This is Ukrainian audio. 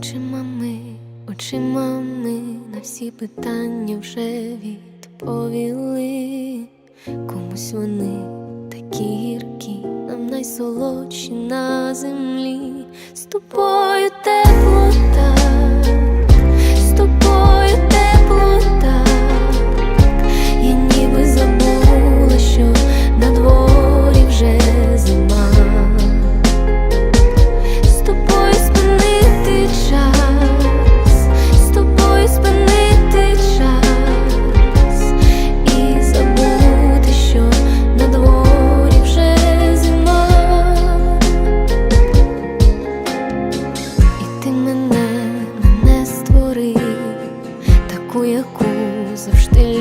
Очима ми, очима ми на всі питання вже відповіли. Комусь вони такі гіркі, нам найсолодші на землі. З тобою таку, яку завжди.